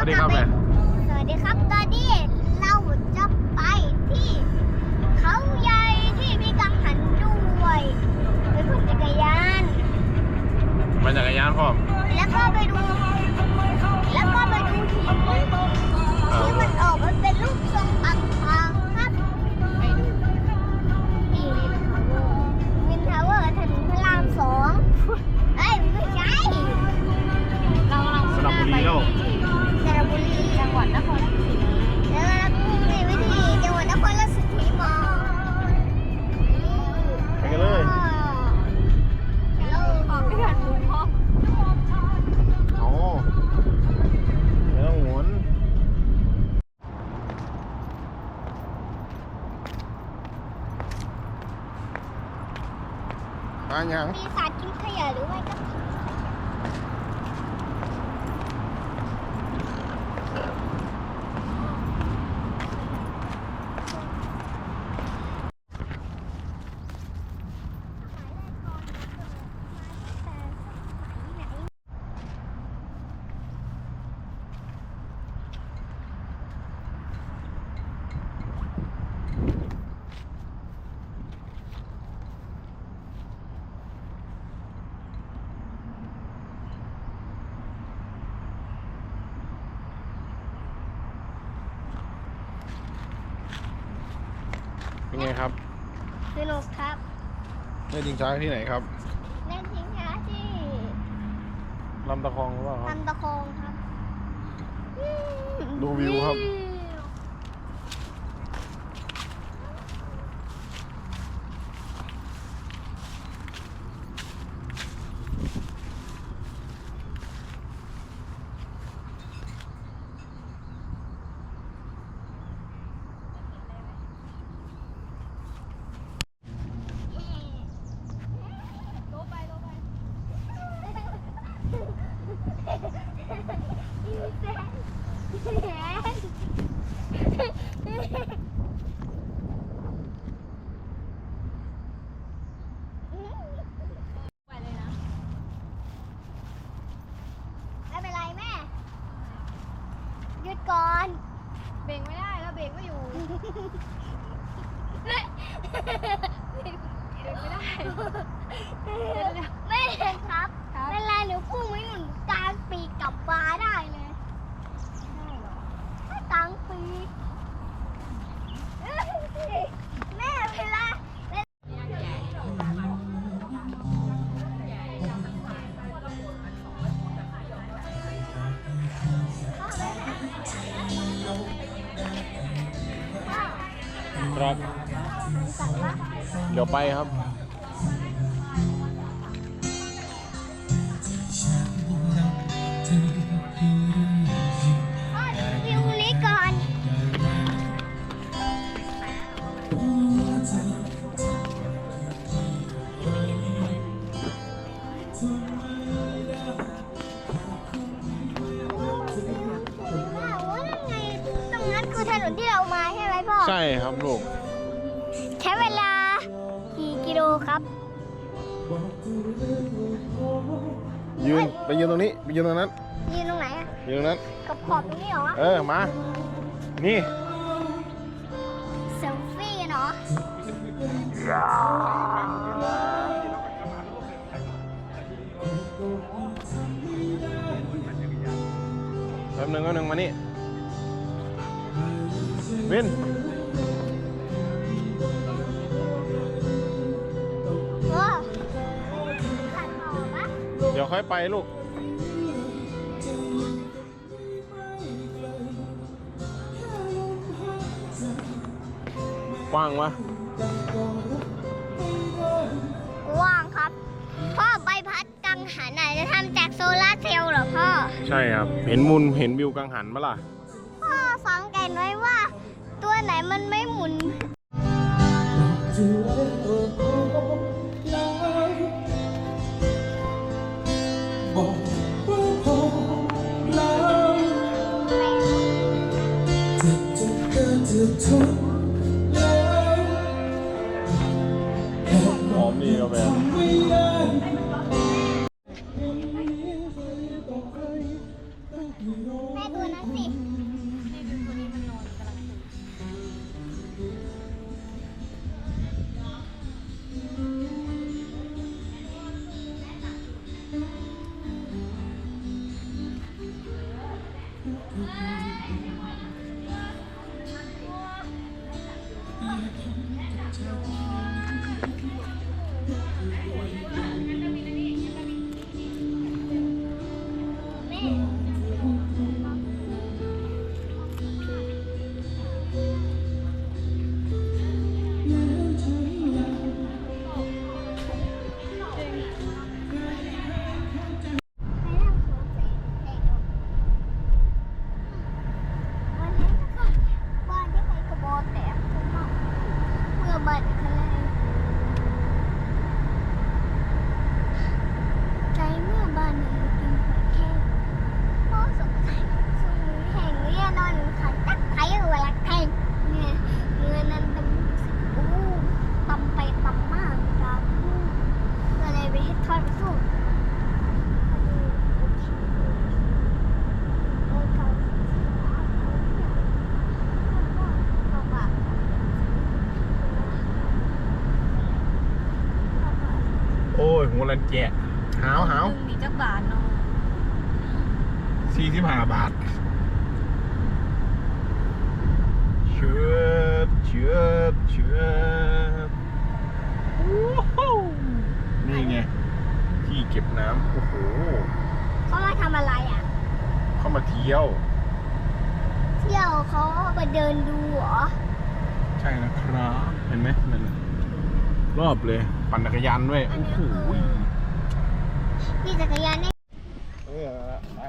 วัสดีครับแม่สวัสดีครับตอนนี้เราจะไปที่เขาใหญ่ที่มีกังหันด้วยไปขึ้นจักรยานมาจักรยานพร้อมแล้วก็ไปดู แล้วก็ไปดูหินเอาที่มันออกมันเป็นรูปทรงต่างๆครับไปดูนี่วินทาวเวอร์ถนนพระรามสองเอ้ยไม่ใช่เรากำลังสระบุรีแล้วสระบุรีจั งหวัดนครราชสีมาแล้วเราก็มีวิธีจังหวัดนครราชสีมาไปกันเลยเราขอไม่ทันหมุนห้องโอ้ไม่ต้องหมุนมาอย่างปีศาจกินขยะหรือไม่ก็ เป็นไงครับ สนุกครับ เล่นจริงช้าที่ไหนครับเล่นทิ้งช้าที่ลำตะคองหรือเปล่าครับ ลำตะคองครับ ดูวิวครับไแหม ดี๋ยวไปครับพ่อเดี๋ยววิวนี้ก่อนว้าวว่านั่นไงตรงนั้นคือถนนที่เรามาใช่ไหมพ่อ ใช่ครับลูก ใช้เวลา กี่กิโลครับยืนไปยืนตรงนี้ไปยืนตรงนั้นยืนตรงไหนอะยืนตรงนั้นกับขอบตรงนี้เหรอเออมา นี่เซลฟี่เนาะแป๊บหนึงแป๊บหนึงมานี่วิน โอ้ขัดต่อปะเดี๋ยวค่อยไปลูก กว้างวะว่างครับ พ่อใบพัดกังหันอาจจะทำจากโซลาร์เซลล์เหรอพ่อ ใช่ครับ เห็นมุนเห็นวิวกังหันมาล่ะ พ่อสังเกตไว้ว่า ตัวไหนมันไม่หมุน หอมดีกาแฟแม่ตัวนั้นมาสิ ยหัวรันแกะหาวหาวหนึ่งมีจักบาทเนาะสี่สิบห้าบาทเชือบเชือบเชือบโอ้โหนี่ไง ที่เก็บน้ำโอ้โหเขามาทำอะไรอะ เข้ามาเที่ยว เที่ยวเขาไปเดินดูเหรอ ใช่นะครับ เห็นไหมนั่นน่ะ รอบเลย ปั่นจักรยานด้วย โอ้โหมีจักรยานเนี่ยเออไป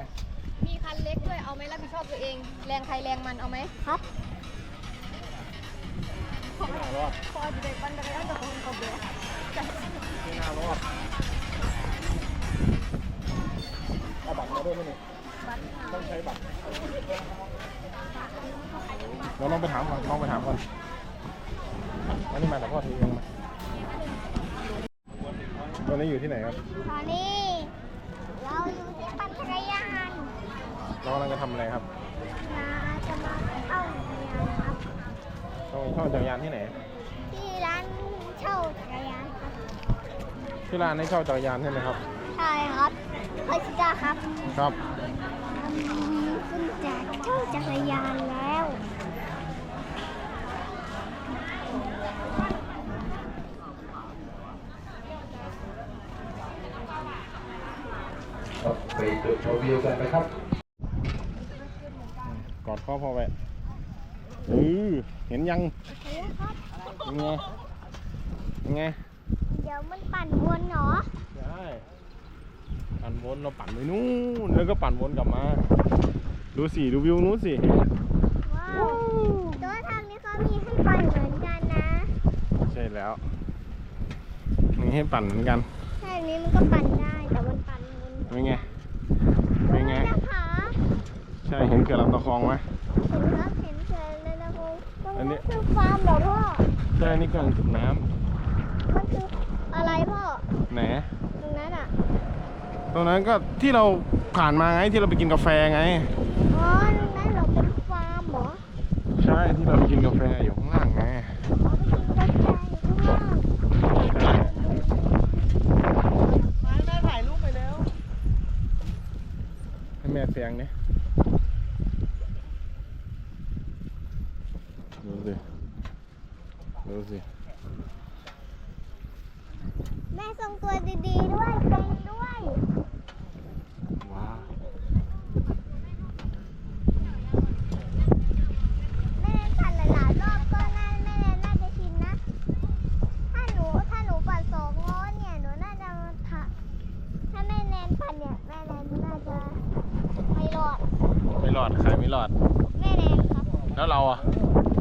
มีคันเล็กด้วย เอาไหมรับผิดชอบตัวเอง แรงใครแรงมันเอาไหมครับไม่น่ารอดพอจะได้ปั่นจักรยานตะโกนเขาเบื่อไม่น่ารอดเอาบัตรมาด้วยไหมเนี่ยต้องใช้บัตรเราลองไปถามก่อนลองไปถามก่อนอัน ร้านให้เช่าจักรยานใช่ไหมครับ ใช่ครับเฮ้ยจ้าครับครับคุณจะเช่าจักรยานแล้วครับไปจุดชมวิวกันนะครับ กอดข้อพ่อไว้เออเห็นยังโอเคครับยังไงยังไงเดี๋ยว มันปั่นวนเหรอได้ปั่นวนเราปั่นไปนู่นแล้วก็ปั่นวนกลับมา ดูสิดูวิวนู้นสิว้าวตัวทางนี้เขามีให้ปั่นเหมือนกันนะ ใช่แล้วมีให้ปั่นเหมือนกันแค่นี้มันก็ปั่นได้แต่มันปั่นวนเป็นไงเป็นไงจะผาใช่เห็นเกิดลำตะคองไหมเห็นครับเห็นเชิญเลยนะคุณตรงอันนี้นั้นคือฟาร์มเหรอพ่อใช่นี่เครื่องสูบน้มันคือ อะไรพ่อำไหน ตรงนั้นอะ ตรงนั้นก็ที่เราผ่านมาไงที่เราไปกินกาแฟไง อ๋อ ตรงนั้นเหราเป็นฟาร์มเหรอ ใช่ที่เราไปกินกาแฟอยู่ข้างล่างไง อ๋อไปกินกาแฟอยู่ข้างล่าง ใช่ แม่ถ่ายรูปไปแล้ว ให้แม่เสียงนี่ดูสิดูสิ แม่ทรงตัวดีๆด้วยเก่งด้วย ว้าว แม่เล่นปั่นหลายๆรอบก็น่าแม่เล่นน่าจะชินนะ ถ้าหนูถ้าหนูปั่นสองล้อเนี่ยหนูน่าจะทะถ้าแม่แนนปั่นเนี่ยแม่แนนน่าจะไม่รอด ไม่รอดใครไม่รอด แม่แนนครับ แล้วเราอะ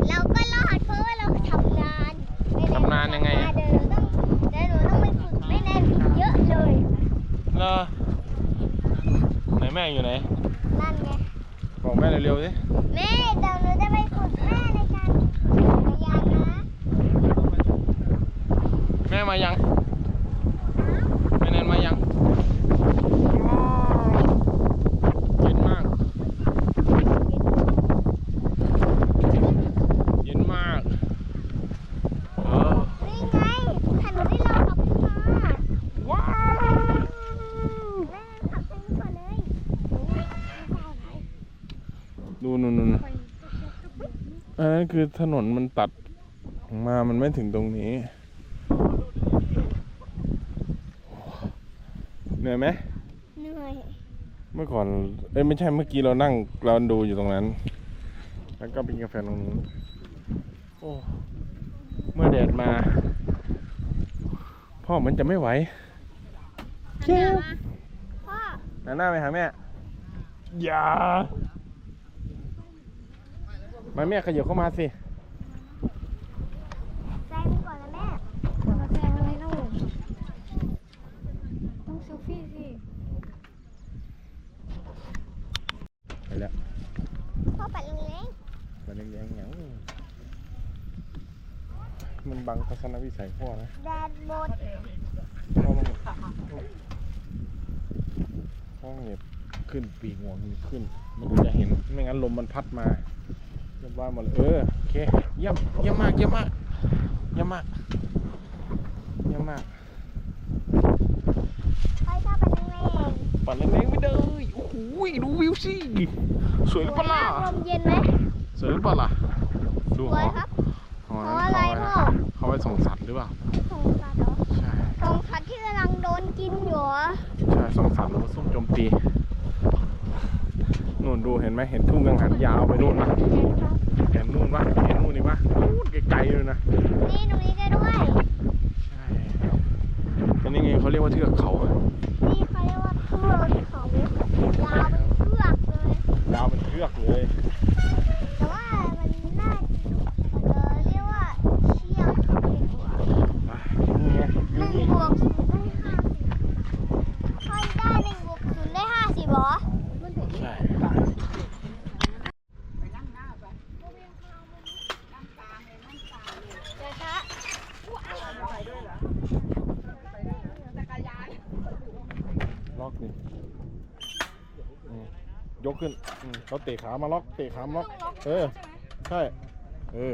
เราก็รอดเพราะว่าเราทำนานแม่แทำนานยังไง เดี๋ยวหนูต้องเดี๋ยวหนูต้องไปฝึกแม่แนนอีกเยอะเลย เลอไหนแม่อยู่ไหน นั่นไง บอกแม่เร็วๆสิ แม่เดี๋ยวหนูจะไปฝึกแม่ในการขี่จักรยานนะ แม่มายังแม่แนนมายังเย็นมาก ดูนู่นนู่นอั นนั้นคือถนนมันตัดมามันไม่ถึงตรงนี้เหนื่อยไหมเหนื่อยเมื่อก่อนเอ้ยไม่ใช่เมื่อกี้เรานั่งเราดูอยู่ตรงนั้น แล้วก็ไปกินกาแฟตรงนู้นโอ้เมื่อแดดมา พ่อมันจะไม่ไหวเจ้าพ่อหันหน้าไปหาแม่อย่า มาแม่ขยับเข้ามาสิแซงก่อนนะแม่มาแซงอะไรเล่าต้องเซลฟี่สิไปแล้วพ่อปัดลงเล้งมันแยังๆเหงามันบังทัศนวิสัยพ่อนะแดดหมดพ่อมันพ่อเหยียบขึ้นปีกหัวมันขึ้น มันถึงจะเห็น ไม่งั้นลมมันพัดมา เรียบร้อยหมดเลยเออโอเคเยี่ยมเยี่ยมมากเยี่ยมมากเยี่ยมมากเยี่ยมมากไปชอบปัดลงเล้งปั่นเล็กๆไม่ได้โอ้โหดูวิวสิสวยหรือเปล่าล่ะลมเย็นไหมสวยหรือเปล่าล่ะดูสหวอยครับหอเพราะอะไรพ่อเขาไว้ส่งสัตว์หรือเปล่าสงสัตว์เหรอใช่สงสัตว์ที่กำลังโดนกินอยู่เหรอใช่ส่งสัตว์แล้วซุ่มโจมตี นู่นดูเห็นไหมเห็นทุ่งกังหันยาวไปนู่นปะเห็นนู่นปะเห็นนู่นนี่ปะนู่นไกลๆเลยนะนี่ตรงนี้ก็ด้วยใช่อันนี้ไงเขาเรียกว่าเทือกเขานี่เขาเรียกว่าเทือกเขายาวเป็นเทือกเลยยาวเป็นเทือกเลย แต่ว่ามันน่าเออเรียกว่าเชือกเขาดีกว่า อะนี่ไง ห อยู่ นึ่ง นี่ บวกศูนย์ได้ห้าสิบถ้าได้หนึ่งบวกศูนย์ได้ห้าสิบเหรอ ใช่ เดี๋ยวช้า ล็อกนี่อืมยกขึ้นอืม เขาเตะขามาล็อกเตะขามาล็อก เออ ใช่ เออ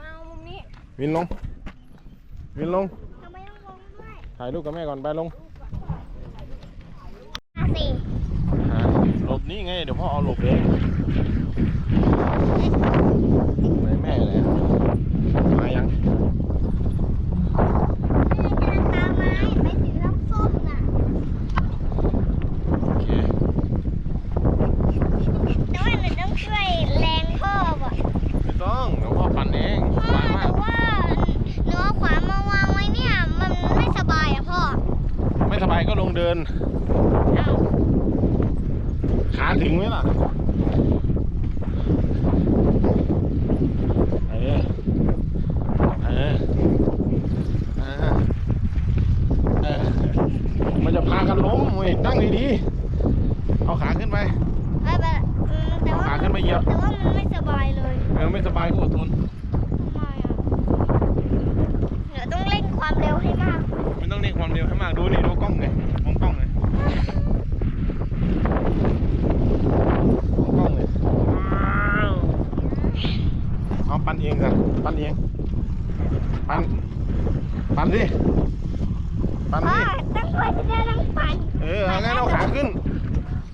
มาเอามุมนี้วินลง วินลง ทำไมต้องลงด้วยถ่ายรูปกับแม่ก่อนไปลงห้าสี่หาหลบนี่ไง เดี๋ยวพ่อเอาหลบเองไหนแม่ไหนมายัง แม่กำลังตามมาไปสีน้ำส้มน่ะ โอเค แต่ว่าหนูต้องช่วยแรงพ่อว่ะ ไม่ต้อง เดี๋ยวพ่อปั่นเอง พ่ ส อบาย ห มา นู ก ว่าหนูเอาขวานมาวางไว้เนี่ย มันไม่สบายอะพ่อ ไม่สบายก็ลงเดิน เอ้า ขาถึงไหมล่ะ เออ เออ เออ เออ มันจะพากันล้มเว้ยตั้งดีๆ เอาขาขึ้นไป ไม่เป็นไรอืมแต่ว่า ขาขึ้นมาเหยียบ แต่ ว่ามันไม่สบายเลยเออไม่สบายก็อดทนทำไมอะเดี๋ยวต้องเร่งความเร็วให้มากไม่ต้องเร่งความเร็วให้มากดูนี่ดูกล้องเลยมองกล้องเลยมองกล้องเลยว้าวเอาปั้นเองกันปั้นเองปั้นปั้นสิปั้นพ่อสิต้องช่วยเพื่อนต้องปั่นเออเอางั้นเอาขาขึ้น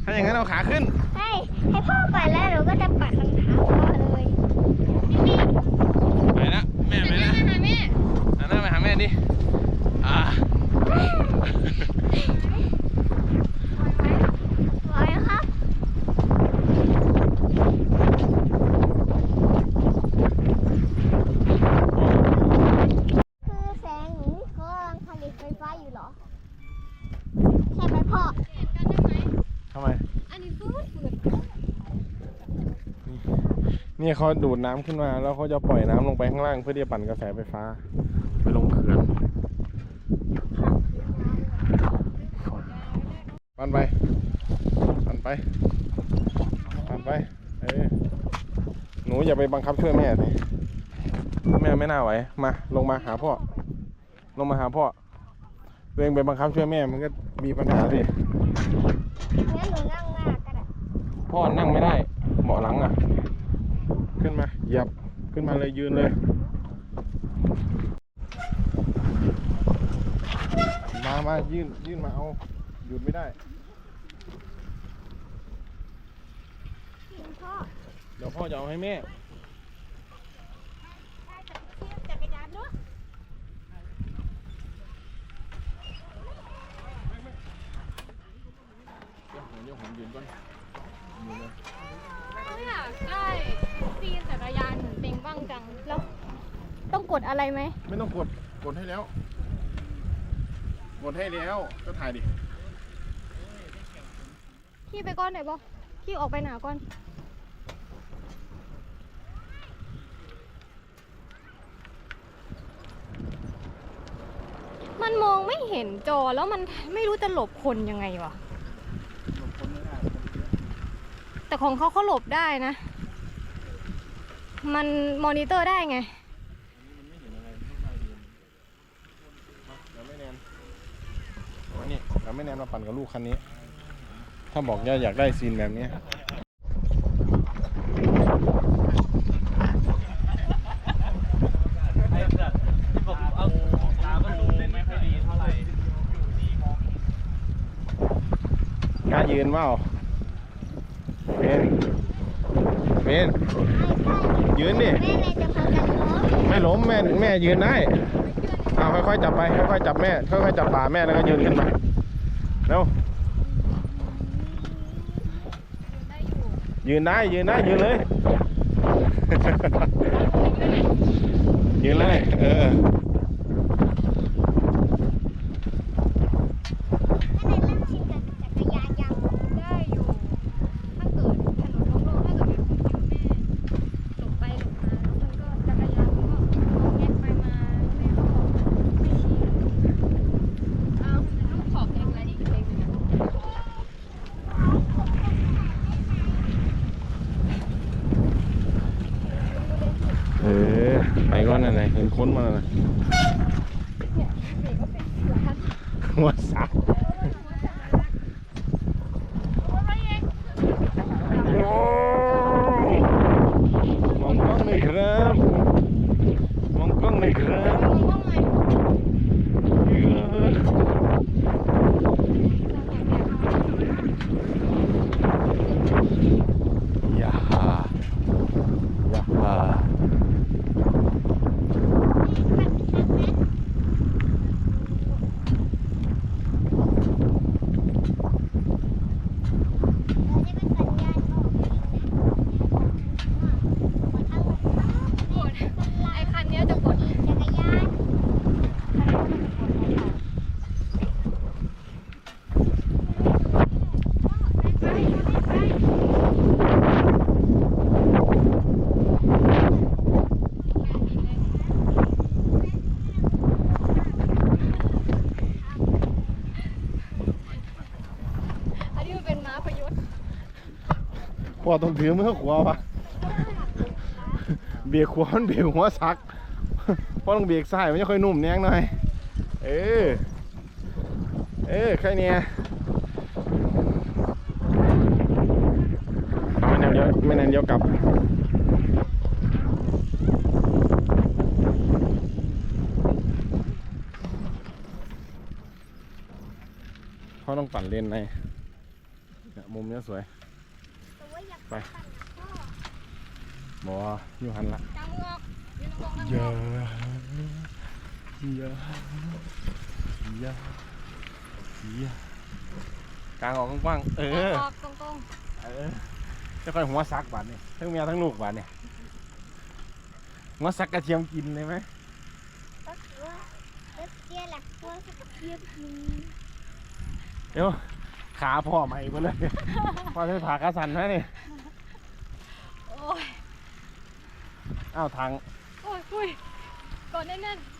ถ้าอย่างนั้นเอาขาขึ้น ให้ให้พ่อปั่นแล้วหนูก็จะปั่นรองเท้าพ่อเลย ไปละแม่ไปละ มาหาแม่ หันหน้าไปหาแม่ดิอ่าไหวครับคือแสงหนูเขากำลังผลิตไฟฟ้าอยู่เหรอ ใช่ไหมพ่อกันได้ไหมทำไม อันนี้ฟื้นฝืดนี่เขาดูดน้ำขึ้นมาแล้วเขาจะปล่อยน้ำลงไปข้างล่างเพื่อที่จะปั่นกระแสไฟฟ้า ไปลงเขื่อน ปั่นไปปั่นไปปั่นไปเออหนูอย่าไปบังคับช่วยแม่สิแม่ไม่น่าไหวมาลงมาหาพ่อลงมาหาพ่อตัวเองไปบังคับช่วยแม่มันก็มีปัญหาสิงั้นหนูนั่งหน้าก็ได้พ่อนั่งไม่ได้เบาะหลังอะ ขึ้นมาเหยียบขึ้นมาเลยยืนเลยมามายื่นยื่นมาเอา หยุดไม่ได้พ่อเดี๋ยวพ่อจะเอาให้แม่จักรยานเนาะเดี๋ยวผมยืนก่อนยืนเลยเขาอยากได้ซีนจักรยานเหมือนเต็งบ้างจัง แล้วต้องกดอะไรไหม ไม่ต้องกด กดให้แล้ว กดให้แล้ว ก็ถ่ายดิ พี่ไปก้อนไหนบ่พี่ออกไปหนาก้อนมันมองไม่เห็นจอแล้วมันไม่รู้จะหลบคนยังไงวะแต่ของเขาเขาหลบได้นะ มันมอนิเตอร์ได้ไงเดี๋ยวไม่แนนเอานี่เดี๋ยวไม่แนนมาปั่นกับลูกคันนี้ ถ้าบอกว่าอยากได้ซีนแบบนี้กล้ายืนเปล่าเมนเมนยืนดิแม่เลมไม่ล้มแม่แม่ยืนได้เอาค่อยๆจับไปค่อยๆจับแม่ค่อยๆจับบ่าแม่แล้วก็ยืนขึ้นมาเร็ว ยืนได้ยืนได้ยืนเลย ยืนเลยเออ แม่เลยเริ่มชินกับจักรยานยัง ได้อยู่ ถ้าเกิดถนนโล่งๆถ้าเกิดแบบคิวแม่หลบไปหลบมาแล้วมันก็จักรยานมันก็งอแงไปมาแม่ก็ไม่ชี้เอาลูกขอบเพลงอะไรอีกเพลงหนึงอะ เออไปก่อนนั่นไงเห็นค้นมาแล้วนะ หัวสักโอ้มองกล้องหน่อยครับมองกล้องหน่อยครับอย่าอย่า เราจะเป็นสัญญาณออกเองนะขอทางหน่อย กดไอ้คันเนี้ยจะกด จักรยาน อันนี้มันเป็นม้าพยุทธ์ พ่อ ต้องถือมือขวาปะเบียกขวามันเบียกหัวซักเพ่อต้องเบียกซ้ายมันจะค่อยนุ่มแนงหน่อย เออ เออแค่เนี้ยไม่นานเดี๋ยวไม่นานเดี๋ยวกลับพ่อต้องปั่นเลนในเนี่ยมุมนี้สวย ไปปั่นพ่อบอกว่าอยู่หันละจังงอกยืนงอกอย่าอย่าอย่าอย่ากลางออกกว้างๆเออออกตรงเออจะค่อยหัวซักบาดนี่ทั้งเมียทั้งลูกบาดนี่หัวซักกระเทียมกินเลยไหมก็คือว่าเล็กเตี้ยแหละตัวสักเทียบกินเดี๋ยวขาพ่อใหม่หมดเลยพ่อจะผ่ากระสันไหมนี่ๆโอ้ยอ้าวทางโอ้ยคุยกดแน่นๆ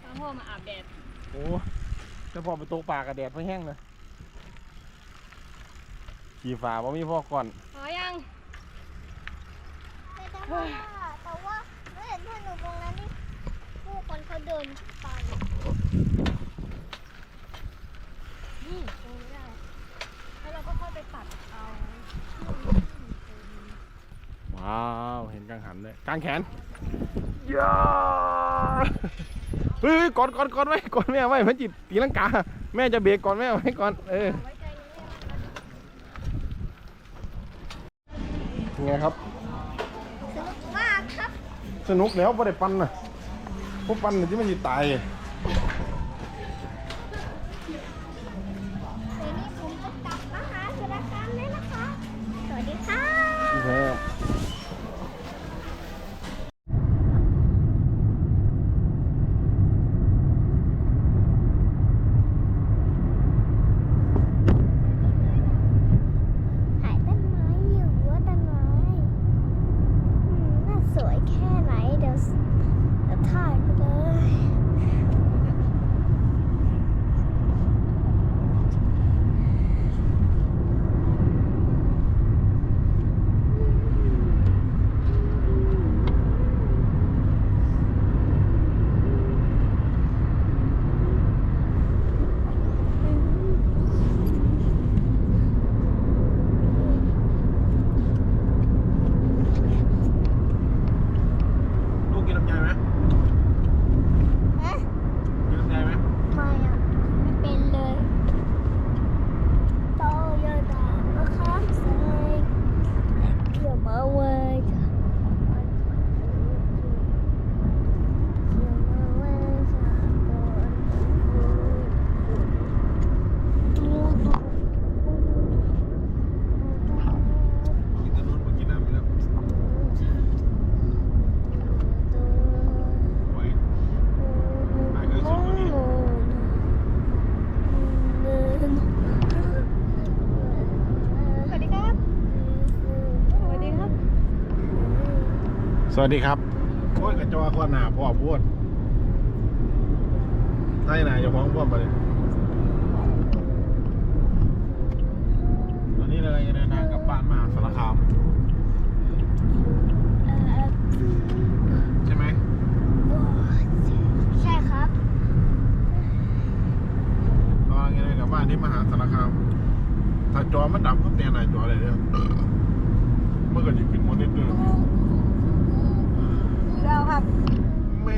เอาพ่อมาอาบแดดโอ้จะพ่อไปตกปลากระแดดเพื่อแห้งเลยขี่ฝ่าบ่มีพ่อก่อนพอยังแต่ว่าแต่ว่าเมื่อเห็นถนนตรงนั้นนี่ผู้คนเขาเดินไปางหันเลยกางแขนยาเฮ้ยก่อนก่อนก่อนไว้ก่อนแม่ไว้พันจิตตีลังกา แม่จะเบรกก่อนแม่ไว้ก่อนเออไงครับ สนุกมากครับ สนุกแล้วประเด็ปันนะพวกปันเนี่ยที่มันจิตตาย สวัสดีครับโอ้ยกระจอกว่าหนาพ่อพูดใช่หนาจะฟ้องพ่อมาเลยตอนนี้เรากำลังจะเดินทางกลับบ้านมหาสารคามใช่ไหมใช่ครับเรากำลังจะเดินกลับบ้านที่มหาสารคามถ้าจอมันดับก็เตียนหน้าจอเลยเนี่ยเมื่อก่อนจะขึ้นมอนิเตอร์ แล้วครับ แม